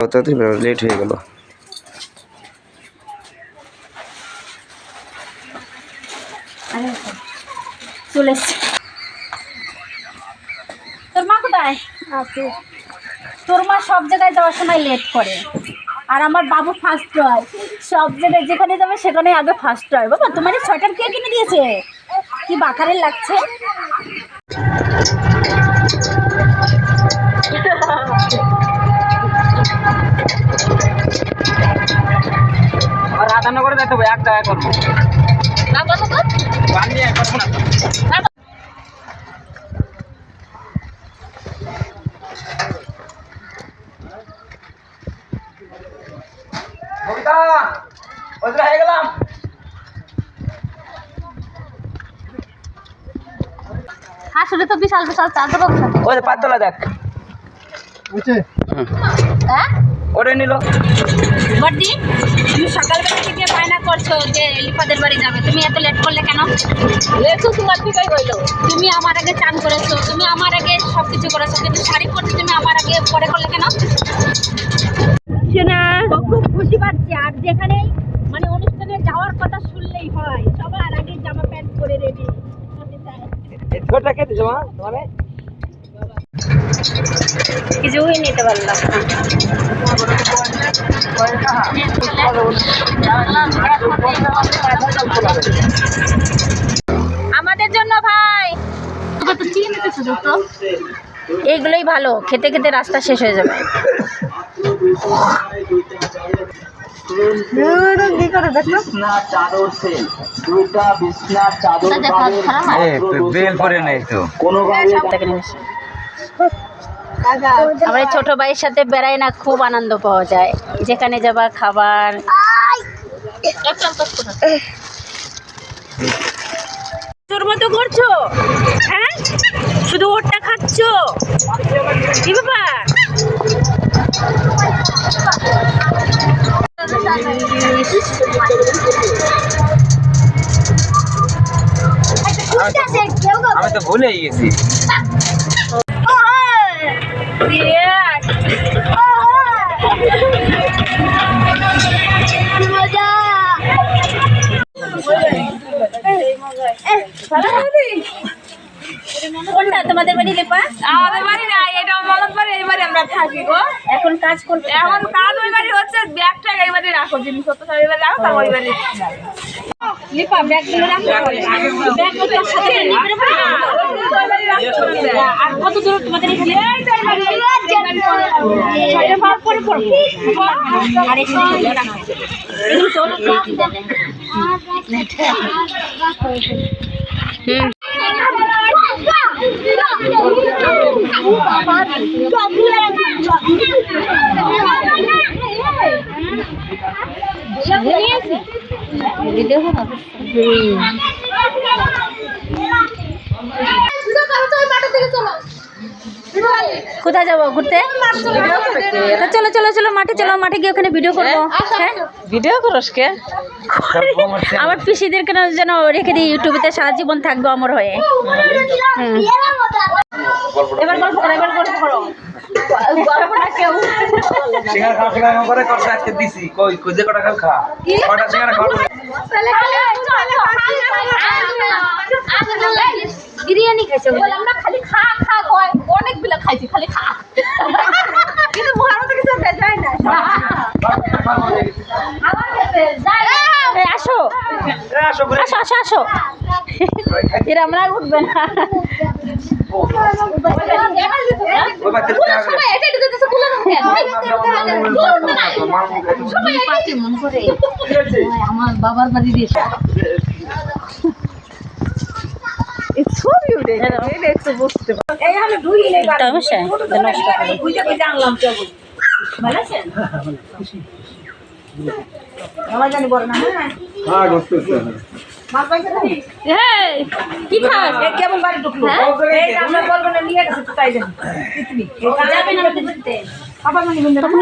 তাড়াতাড়ি লেট হয়ে গেল। চলে তোর মা কোথায়? আছে। তোর মা সব জায়গায় যাওয়ার সময় লেট করে। আর আমার বাবু ফার্স্ট হয়। সব জায়গায় যেখানে যাবে সেখানে আগে ফার্স্ট হয়। বাবা তোমার এই সোয়েটার কে কিনে দিয়েছে? কি বাকারের লাগছে? আর রাধানগরে যেতে হবে এক জায়গায় করব। না কত করব হয়ে গেলাম। তো বিশাল বিশাল চাদর ওই পাতলা দেখ। হ্যাঁ? ওরে নিল। বড়দি তুমি সকালবেলা থেকে বায়না করছ যে লিপাদের বাড়ি যাবে। তুমি এত লেট করলে কেন? লেট তোমার থেকেই হইল। তুমি আমার আগে চান করেছ তুমি আমার আগে সব কিছু করেছ কিন্তু শাড়ি পরতে তুমি আমার আগে পরে করলে কেন? শোনা খুব খুশি পাচ্ছি। আর যেখানে মানে অনুষ্ঠানে যাওয়ার কথা শুনলেই হয় সবার আগে জামা প্যান্ট পরে রেডি। ছোটটা মা? কিছুই নিতে পারলাম আমাদের জন্য ভাই। এইগুলোই ভালো। খেতে খেতে রাস্তা শেষ হয়ে যাবে। কোনো আমার ছোট ভাইয়ের সাথে বেড়াই না খুব আনন্দ পাওয়া যায়। যেখানে যাবা, খাবার। তোর মতো করছ? হ্যাঁ? শুধু ওরটা খাচ্ছ? কি ব্যাপার? আমি তো ভুলেই গেছি। কোনটা? তোমাদের বাড়ি লেপা? আমাদের বাড়ি না এটা বাড়ি এই বাড়ি আমরা থাকি গো। এখন কাজ করতে এখন কাজ ওই বাড়ি হচ্ছে বাড়ি রাখো জিনিসপত্র সব এই বাড়ি রাখো তারপর বাড়ি লিপা ব্যাগগুলো রাখো ব্যাগ তো তার সাথে? আর কত দূর তোমাদের এখানে ছয়টা পার পরে পড়ব আর এখানে রাখো। এগুলো তোর কোথায় যাব? ঘুরতে? চলো চলো চলো মাঠে চলো মাঠে গিয়ে ওখানে ভিডিও করব। হ্যাঁ? ভিডিও করস কে? আমার পিসিদের কেন যেন রেখে দিই ইউটিউবেতে সারা জীবন থাকব আমার হয়ে। হুম। এবার গল্প করো এবার গল্প করো। সিঙ্গারা খাওয়া সিঙ্গারা করে করছে আজকে দিছি? কই খুঁজে কটা খাও খা? কটা সিঙ্গারা খাওয়া বিরিয়ানি খাইছো বললাম না খালি খা খা কয়। অনেকগুলো খাইছি খালি খা। কিন্তু মুহার কিছু যায় না। আমার কাছে যায় আসো। আসো আসো আসো। আসো। এরা আমরা উঠবে না। বাচ্চা দিতে হবে আমার বাবার বাড়ি নষ্ট করে এই, কি খাস? কেমন বাড়ি ঢুকলো? হ্যাঁ? আমরা বলব না নিয়ে গেছে তো তাই যাবে। আবার মানে তখন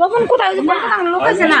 তখন কোথায়? লোক আছে না?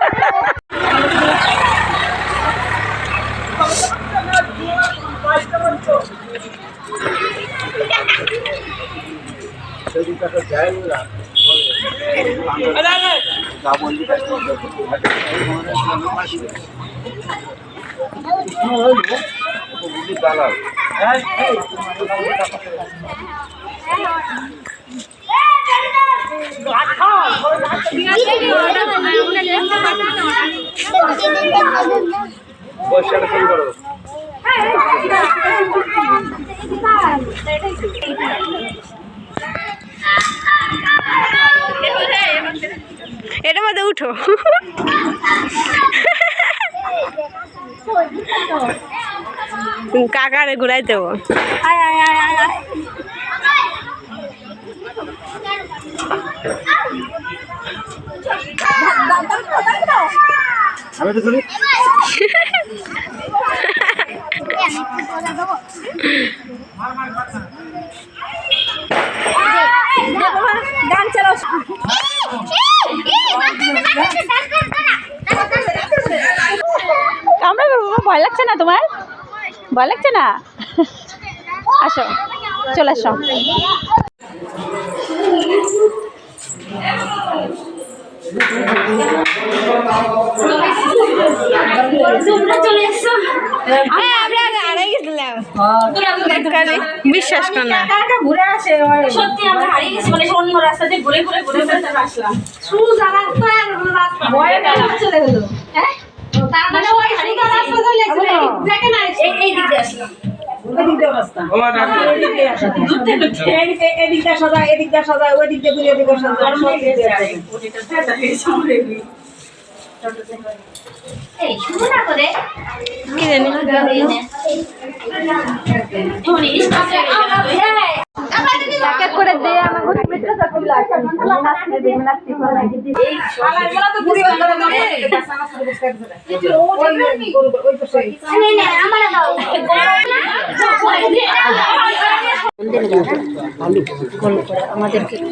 বৈশাখ শুরু করো এটার মধ্যে উঠো। কাকারে ঘুরাই দেবো আমরা ভয় লাগছে না তোমার? ভয় লাগছে না? আসো চলে আসো। এসছো বিশ্বাস কর না। সত্যি আমরা হারিয়ে গেছি মানে অন্য রাস্তা দিয়ে ঘুরে ঘুরে ঘুরে ঘুরে আসলাম। শুরু জানার তো আর রাস্তা ভয় চলে গেল হ্যাঁ? তার মানে ওই হারিয়ে রাস্তা চলে গেছিল দেখে না এই এই দিক আসলাম ও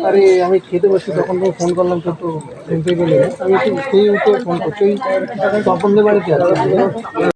আরে, আমি খেতে বসছি তখন তুমি ফোন করলাম, তো তো গেলে, আমি ফোন করছি। তপনদের বাড়িতে